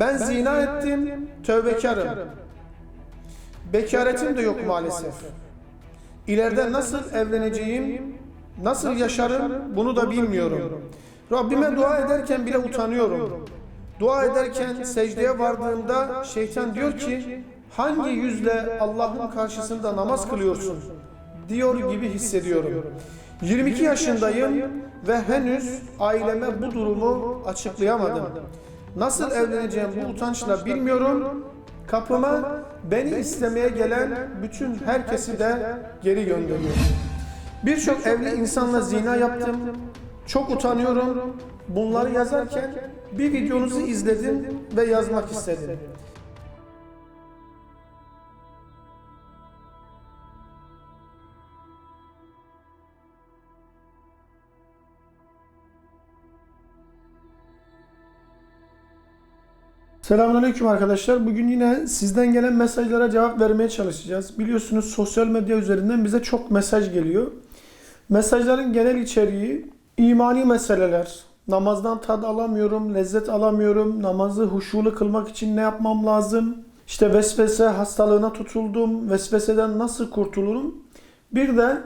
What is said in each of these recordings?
Ben zina ettim, tövbekarım. Bekaretim de yok maalesef. İleride nasıl evleneceğim, nasıl yaşarım bunu da bilmiyorum. Rabbime dua ederken bile utanıyorum. Dua ederken secdeye vardığımda şeytan diyor ki hangi yüzle Allah'ın karşısında namaz kılıyorsun diyor gibi hissediyorum. 22 yaşındayım ve henüz aileme bu durumu açıklayamadım. Nasıl evleneceğim bu utançla bilmiyorum. Kapıma beni istemeye gelen bütün herkesi de geri gönderiyor. Birçok evli insanla zina yaptım. Çok utanıyorum. Bunları yazarken bir videonuzu izledim ve yazmak istedim. Selamünaleyküm arkadaşlar. Bugün yine sizden gelen mesajlara cevap vermeye çalışacağız. Biliyorsunuz sosyal medya üzerinden bize çok mesaj geliyor. Mesajların genel içeriği imani meseleler. Namazdan tad alamıyorum, lezzet alamıyorum. Namazı huşulu kılmak için ne yapmam lazım? İşte vesvese hastalığına tutuldum. Vesveseden nasıl kurtulurum? Bir de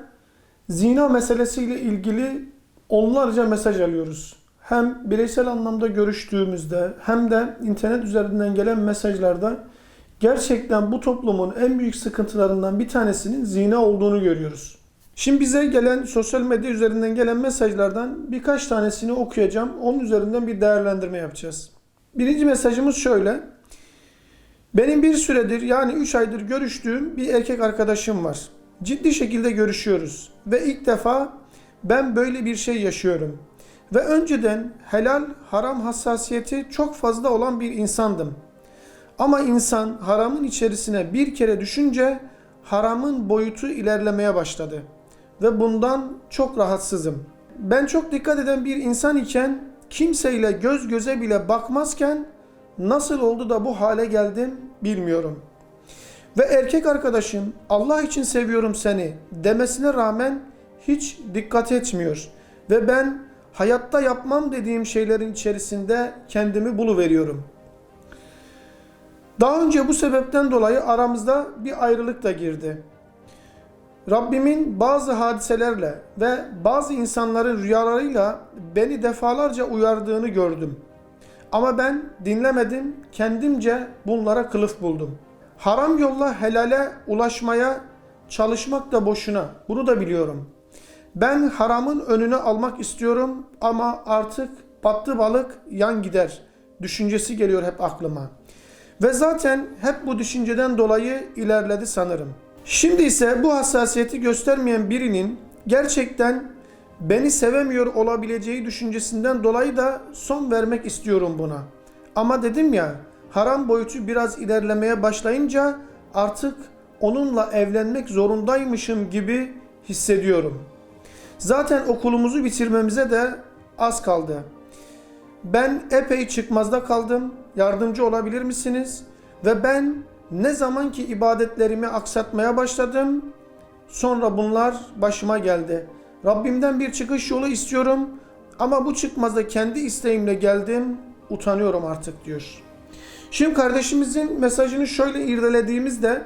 zina meselesiyle ilgili onlarca mesaj alıyoruz. Hem bireysel anlamda görüştüğümüzde hem de internet üzerinden gelen mesajlarda gerçekten bu toplumun en büyük sıkıntılarından bir tanesinin zina olduğunu görüyoruz. Şimdi bize gelen sosyal medya üzerinden gelen mesajlardan birkaç tanesini okuyacağım. Onun üzerinden bir değerlendirme yapacağız. Birinci mesajımız şöyle. Benim bir süredir yani 3 aydır görüştüğüm bir erkek arkadaşım var. Ciddi şekilde görüşüyoruz ve ilk defa ben böyle bir şey yaşıyorum. Ve önceden helal haram hassasiyeti çok fazla olan bir insandım. Ama insan haramın içerisine bir kere düşünce haramın boyutu ilerlemeye başladı. Ve bundan çok rahatsızım. Ben çok dikkat eden bir insan iken kimseyle göz göze bile bakmazken nasıl oldu da bu hale geldim bilmiyorum. Ve erkek arkadaşım Allah için seviyorum seni demesine rağmen hiç dikkat etmiyor. Ve ben hayatta yapmam dediğim şeylerin içerisinde kendimi buluveriyorum. Daha önce bu sebepten dolayı aramızda bir ayrılık da girdi. Rabbimin bazı hadiselerle ve bazı insanların rüyalarıyla beni defalarca uyardığını gördüm. Ama ben dinlemedim, kendimce bunlara kılıf buldum. Haram yolla helale ulaşmaya çalışmak da boşuna. Bunu da biliyorum. Ben haramın önünü almak istiyorum ama artık battı balık yan gider düşüncesi geliyor hep aklıma. Ve zaten hep bu düşünceden dolayı ilerledi sanırım. Şimdi ise bu hassasiyeti göstermeyen birinin gerçekten beni sevemiyor olabileceği düşüncesinden dolayı da son vermek istiyorum buna. Ama dedim ya haram boyutu biraz ilerlemeye başlayınca artık onunla evlenmek zorundaymışım gibi hissediyorum. Zaten okulumuzu bitirmemize de az kaldı. Ben epey çıkmazda kaldım. Yardımcı olabilir misiniz? Ve ben ne zaman ki ibadetlerimi aksatmaya başladım, sonra bunlar başıma geldi. Rabbimden bir çıkış yolu istiyorum ama bu çıkmazda kendi isteğimle geldim, utanıyorum artık diyor. Şimdi kardeşimizin mesajını şöyle irdelediğimizde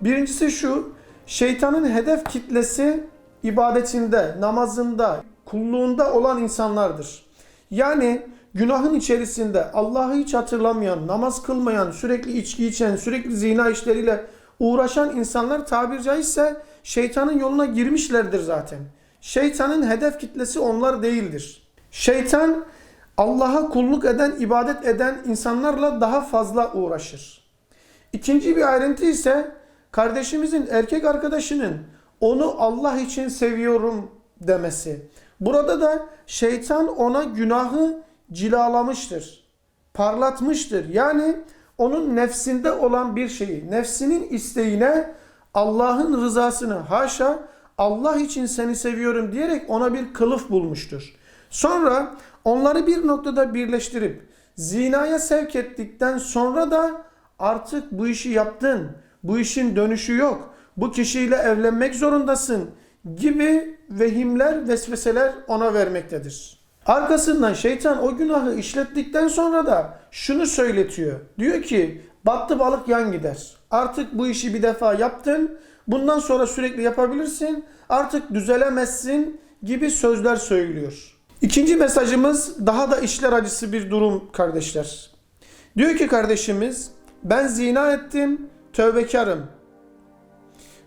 birincisi şu, şeytanın hedef kitlesi ibadetinde, namazında, kulluğunda olan insanlardır. Yani günahın içerisinde Allah'ı hiç hatırlamayan, namaz kılmayan, sürekli içki içen, sürekli zina işleriyle uğraşan insanlar tabir caizse şeytanın yoluna girmişlerdir zaten. Şeytanın hedef kitlesi onlar değildir. Şeytan Allah'a kulluk eden, ibadet eden insanlarla daha fazla uğraşır. İkinci bir ayrıntı ise kardeşimizin erkek arkadaşının onu Allah için seviyorum demesi. Burada da şeytan ona günahı cilalamıştır. Parlatmıştır. Yani onun nefsinde olan bir şeyi, nefsinin isteğine Allah'ın rızasını haşa Allah için seni seviyorum diyerek ona bir kılıf bulmuştur. Sonra onları bir noktada birleştirip zinaya sevk ettikten sonra da artık bu işi yaptın. Bu işin dönüşü yok. Bu kişiyle evlenmek zorundasın gibi vehimler, vesveseler ona vermektedir. Arkasından şeytan o günahı işlettikten sonra da şunu söyletiyor. Diyor ki battı balık yan gider. Artık bu işi bir defa yaptın. Bundan sonra sürekli yapabilirsin. Artık düzelemezsin gibi sözler söylüyor. İkinci mesajımız daha da işler acısı bir durum kardeşler. Diyor ki kardeşimiz ben zina ettim, tövbekarım.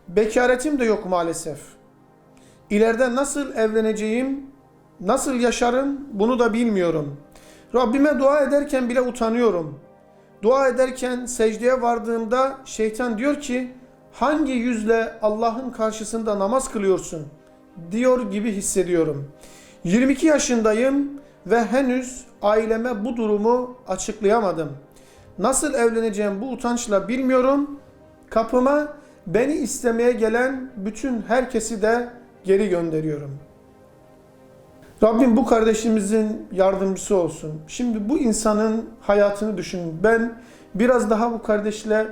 Bekaretim de yok maalesef. İleride nasıl evleneceğim, nasıl yaşarım bunu da bilmiyorum. Rabbime dua ederken bile utanıyorum. Dua ederken secdeye vardığımda şeytan diyor ki hangi yüzle Allah'ın karşısında namaz kılıyorsun diyor gibi hissediyorum. 22 yaşındayım ve henüz aileme bu durumu açıklayamadım. Nasıl evleneceğim bu utançla bilmiyorum. Kapıma beni istemeye gelen bütün herkesi de geri gönderiyorum. Rabbim bu kardeşimizin yardımcısı olsun. Şimdi bu insanın hayatını düşünün. Ben biraz daha bu kardeşle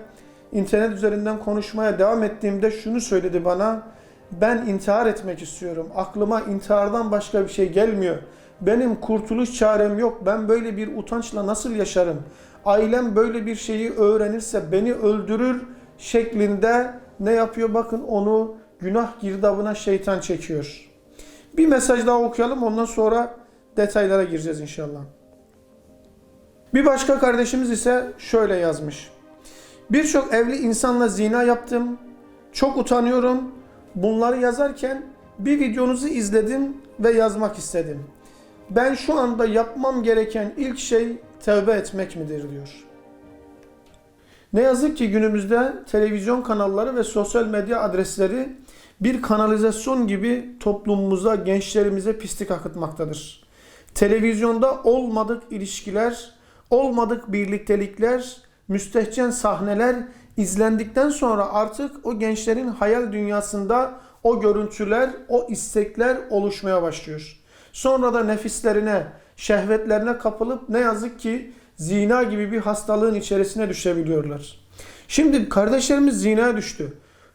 internet üzerinden konuşmaya devam ettiğimde şunu söyledi bana. Ben intihar etmek istiyorum. Aklıma intihardan başka bir şey gelmiyor. Benim kurtuluş çarem yok. Ben böyle bir utançla nasıl yaşarım? Ailem böyle bir şeyi öğrenirse beni öldürür şeklinde ne yapıyor? Bakın onu günah girdabına şeytan çekiyor. Bir mesaj daha okuyalım ondan sonra detaylara gireceğiz inşallah. Bir başka kardeşimiz ise şöyle yazmış. Birçok evli insanla zina yaptım. Çok utanıyorum. Bunları yazarken bir videonuzu izledim ve yazmak istedim. Ben şu anda yapmam gereken ilk şey tövbe etmek midir diyor. Ne yazık ki günümüzde televizyon kanalları ve sosyal medya adresleri bir kanalizasyon gibi toplumumuza, gençlerimize pislik akıtmaktadır. Televizyonda olmadık ilişkiler, olmadık birliktelikler, müstehcen sahneler izlendikten sonra artık o gençlerin hayal dünyasında o görüntüler, o istekler oluşmaya başlıyor. Sonra da nefislerine, şehvetlerine kapılıp ne yazık ki zina gibi bir hastalığın içerisine düşebiliyorlar. Şimdi kardeşlerimiz zinaya düştü.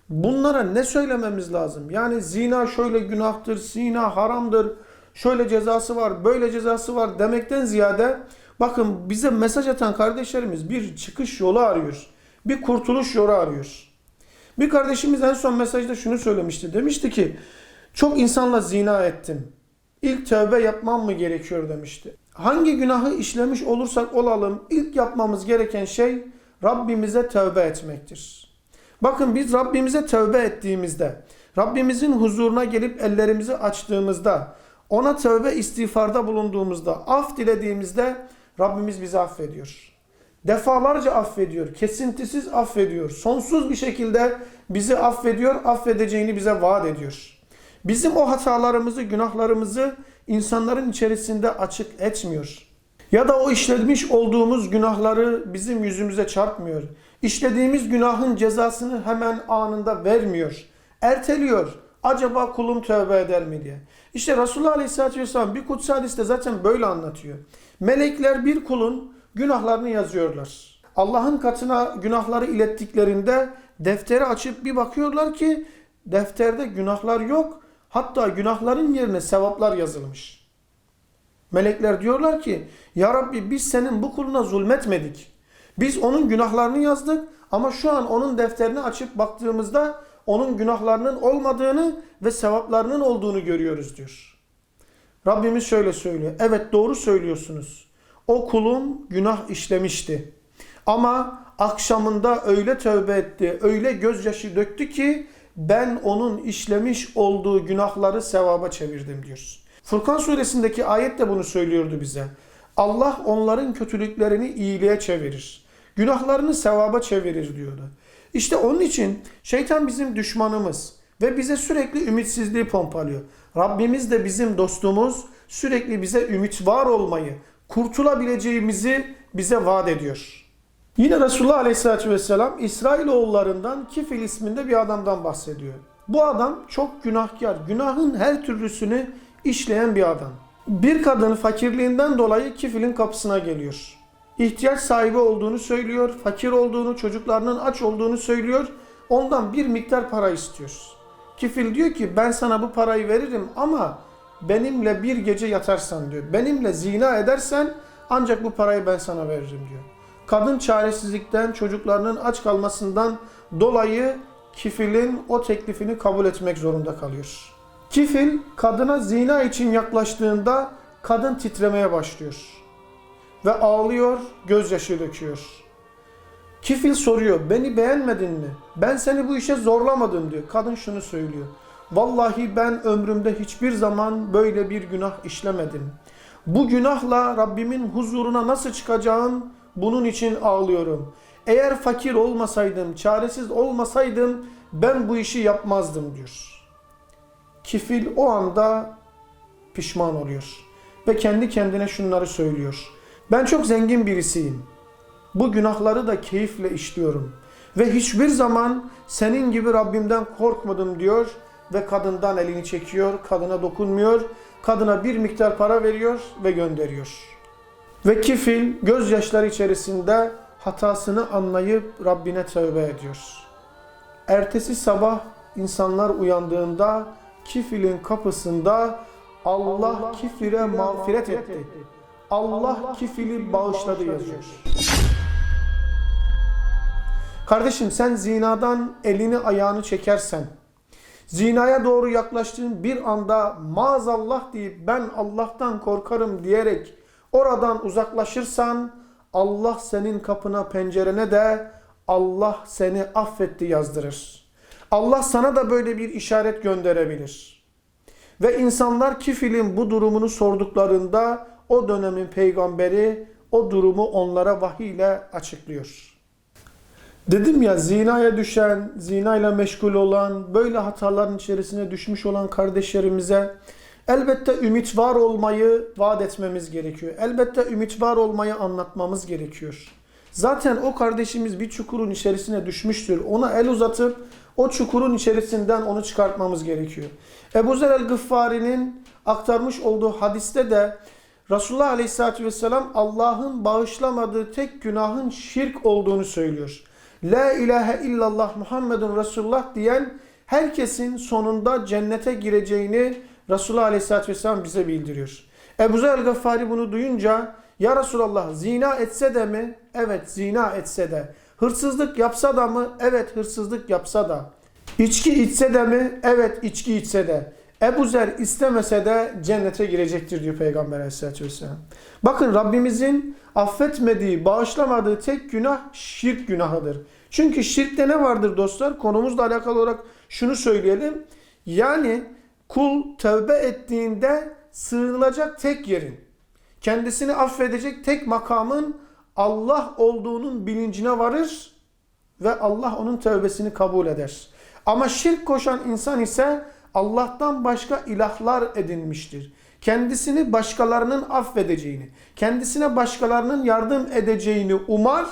Bunlara ne söylememiz lazım? Yani zina şöyle günahtır, zina haramdır, şöyle cezası var, böyle cezası var demekten ziyade bakın bize mesaj atan kardeşlerimiz bir çıkış yolu arıyor. Bir kurtuluş yolu arıyor. Bir kardeşimiz en son mesajda şunu söylemişti. Demişti ki çok insanla zina ettim. İlk tövbe yapmam mı gerekiyor demişti. Hangi günahı işlemiş olursak olalım ilk yapmamız gereken şey Rabbimize tövbe etmektir. Bakın biz Rabbimize tövbe ettiğimizde, Rabbimizin huzuruna gelip ellerimizi açtığımızda, ona tövbe istiğfarda bulunduğumuzda, af dilediğimizde Rabbimiz bizi affediyor. Defalarca affediyor, kesintisiz affediyor, sonsuz bir şekilde bizi affediyor, affedeceğini bize vaat ediyor. Bizim o hatalarımızı, günahlarımızı insanların içerisinde açık etmiyor. Ya da o işlemiş olduğumuz günahları bizim yüzümüze çarpmıyor. İşlediğimiz günahın cezasını hemen anında vermiyor. Erteliyor. Acaba kulum tövbe eder mi diye. İşte Resulullah Aleyhisselatü Vesselam bir kutsi hadiste zaten böyle anlatıyor. Melekler bir kulun günahlarını yazıyorlar. Allah'ın katına günahları ilettiklerinde defteri açıp bir bakıyorlar ki defterde günahlar yok. Hatta günahların yerine sevaplar yazılmış. Melekler diyorlar ki Ya Rabbi biz senin bu kuluna zulmetmedik. Biz onun günahlarını yazdık ama şu an onun defterini açıp baktığımızda onun günahlarının olmadığını ve sevaplarının olduğunu görüyoruz diyor. Rabbimiz şöyle söylüyor. Evet doğru söylüyorsunuz. O kulum günah işlemişti. Ama akşamında öyle tövbe etti, öyle gözyaşı döktü ki ben onun işlemiş olduğu günahları sevaba çevirdim diyor. Furkan suresindeki ayet de bunu söylüyordu bize. Allah onların kötülüklerini iyiliğe çevirir. Günahlarını sevaba çevirir diyordu. İşte onun için şeytan bizim düşmanımız ve bize sürekli ümitsizliği pompalıyor. Rabbimiz de bizim dostumuz sürekli bize ümit var olmayı, kurtulabileceğimizi bize vaat ediyor. Yine Resulullah Aleyhisselatü Vesselam İsrailoğullarından Kifil isminde bir adamdan bahsediyor. Bu adam çok günahkar, günahın her türlüsünü işleyen bir adam. Bir kadın fakirliğinden dolayı Kifil'in kapısına geliyor. İhtiyaç sahibi olduğunu söylüyor, fakir olduğunu, çocuklarının aç olduğunu söylüyor. Ondan bir miktar para istiyor. Kifil diyor ki ben sana bu parayı veririm ama benimle bir gece yatarsan diyor. Benimle zina edersen ancak bu parayı ben sana veririm diyor. Kadın çaresizlikten, çocuklarının aç kalmasından dolayı kifilin o teklifini kabul etmek zorunda kalıyor. Kifil kadına zina için yaklaştığında kadın titremeye başlıyor. Ve ağlıyor, gözyaşı döküyor. Kifil soruyor, beni beğenmedin mi? Ben seni bu işe zorlamadım diyor. Kadın şunu söylüyor. Vallahi ben ömrümde hiçbir zaman böyle bir günah işlemedim. Bu günahla Rabbimin huzuruna nasıl çıkacağım bunun için ağlıyorum. Eğer fakir olmasaydım, çaresiz olmasaydım ben bu işi yapmazdım diyor. Kifil o anda pişman oluyor ve kendi kendine şunları söylüyor. Ben çok zengin birisiyim. Bu günahları da keyifle işliyorum ve hiçbir zaman senin gibi Rabbimden korkmadım diyor ve kadından elini çekiyor, kadına dokunmuyor, kadına bir miktar para veriyor ve gönderiyor. Ve kifil gözyaşları içerisinde hatasını anlayıp Rabbine tövbe ediyor. Ertesi sabah insanlar uyandığında kifilin kapısında Allah kifire mağfiret etti. Allah kifili bağışladı yazıyor. Kardeşim sen zinadan elini ayağını çekersen, zinaya doğru yaklaştığın bir anda maazallah deyip ben Allah'tan korkarım diyerek oradan uzaklaşırsan Allah senin kapına pencerene de Allah seni affetti yazdırır. Allah sana da böyle bir işaret gönderebilir. Ve insanlar kifilin bu durumunu sorduklarında o dönemin peygamberi o durumu onlara vahiy ile açıklıyor. Dedim ya zinaya düşen, zinayla meşgul olan, böyle hataların içerisine düşmüş olan kardeşlerimize elbette ümit var olmayı vaat etmemiz gerekiyor. Elbette ümit var olmayı anlatmamız gerekiyor. Zaten o kardeşimiz bir çukurun içerisine düşmüştür. Ona el uzatıp o çukurun içerisinden onu çıkartmamız gerekiyor. Ebu Zer el-Gıffari'nin aktarmış olduğu hadiste de Resulullah Aleyhisselatü Vesselam Allah'ın bağışlamadığı tek günahın şirk olduğunu söylüyor. La ilahe illallah Muhammedun Resulullah diyen herkesin sonunda cennete gireceğini Resulullah Aleyhisselatü Vesselam bize bildiriyor. Ebu Zer el-Gıffari bunu duyunca ya Resulallah zina etse de mi? Evet zina etse de. Hırsızlık yapsa da mı? Evet hırsızlık yapsa da. İçki içse de mi? Evet içki içse de. Ebu Zer istemese de cennete girecektir diyor Peygamber Aleyhisselatü Vesselam. Bakın Rabbimizin affetmediği, bağışlamadığı tek günah şirk günahıdır. Çünkü şirkte ne vardır dostlar? Konumuzla alakalı olarak şunu söyleyelim. Yani kul tövbe ettiğinde sığınılacak tek yerin, kendisini affedecek tek makamın Allah olduğunun bilincine varır ve Allah onun tövbesini kabul eder. Ama şirk koşan insan ise Allah'tan başka ilahlar edinmiştir. Kendisini başkalarının affedeceğini, kendisine başkalarının yardım edeceğini umar.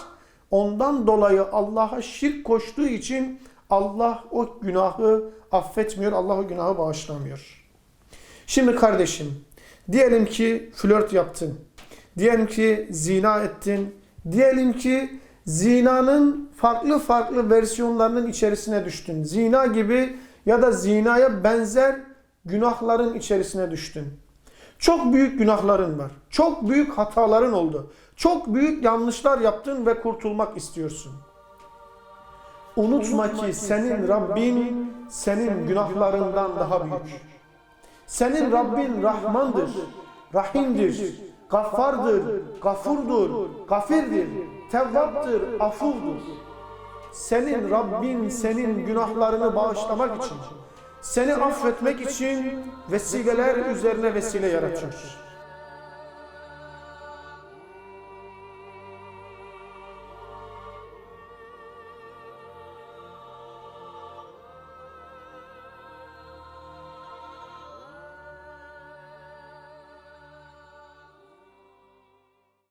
Ondan dolayı Allah'a şirk koştuğu için Allah o günahı affetmiyor, Allah o günahı bağışlamıyor. Şimdi kardeşim, diyelim ki flört yaptın, diyelim ki zina ettin, diyelim ki zinanın farklı farklı versiyonlarının içerisine düştün. Zina gibi ya da zinaya benzer günahların içerisine düştün. Çok büyük günahların var. Çok büyük hataların oldu. Çok büyük yanlışlar yaptın ve kurtulmak istiyorsun. Unutma ki senin Rabbin senin günahlarından daha büyük. Senin Rabbin Rahmandır, Rahimdir, Gaffardır, Gafurdur, Gafirdir, Tevvaptır, Afuvdur. Senin Rabbin senin günahlarını bağışlamak için, seni affetmek için vesileler üzerine vesile yaratıyor.